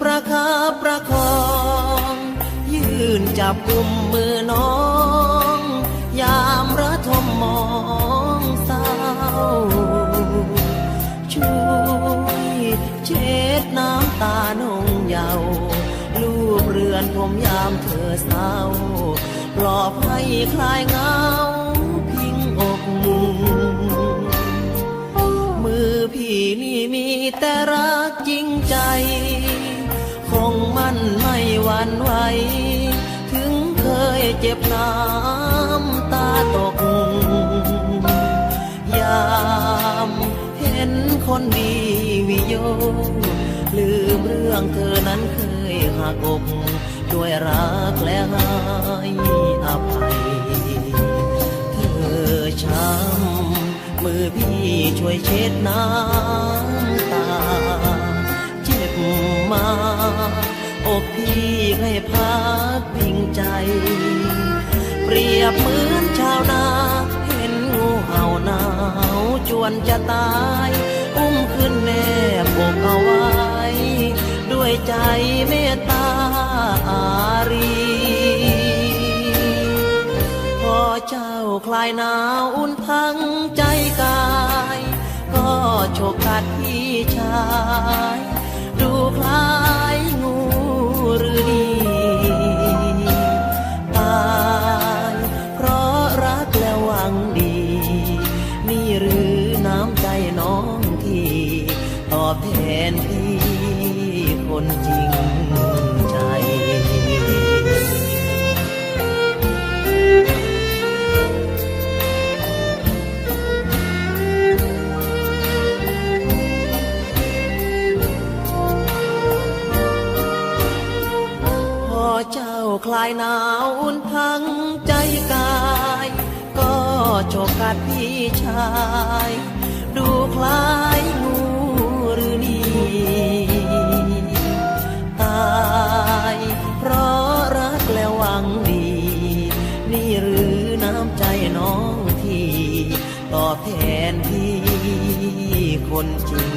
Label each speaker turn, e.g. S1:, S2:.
S1: ประคับประคอง ยืนจับกุมมือน้อง ยามระทมมองเศร้า ช่วยเช็ดน้ำตาหนงเยาลูบเรือนผมยามเธอเศร้าปลอบให้คลายเงา กจริงใจ คงมั่นไม่หวั่นไหว ถึงเคยเจ็บน้ำตาตก ยามเห็นคนดีวิโย ลืมเรื่องเธอนั้นเคยหักอกด้วยรักและให้อภัย เธอช้ำมือพี่ช่วยเช็ดน้ำ อกพี่ให้พักพิงใจ เปรียบเหมือนชาวนา เห็นงูเห่าหนาวจวนจะตาย อุ้มขึ้นแนบอกเอาไว้ ด้วยใจเมตตาอารีพอเจ้าคลายหนาวอุ่นทั้งใจกายังดี นี่หรือน้ำใจน้องที่ตอบแทนพี่คนจริงใจพอเจ้าคลายหนาวอุ่นทั้งใจ โชกกัดพี่ชาย ดูคล้ายงูหรือนี่ตายเพราะรักและหวังดี นี่หรือน้ำใจน้องที่ตอบแทนพี่คนจริง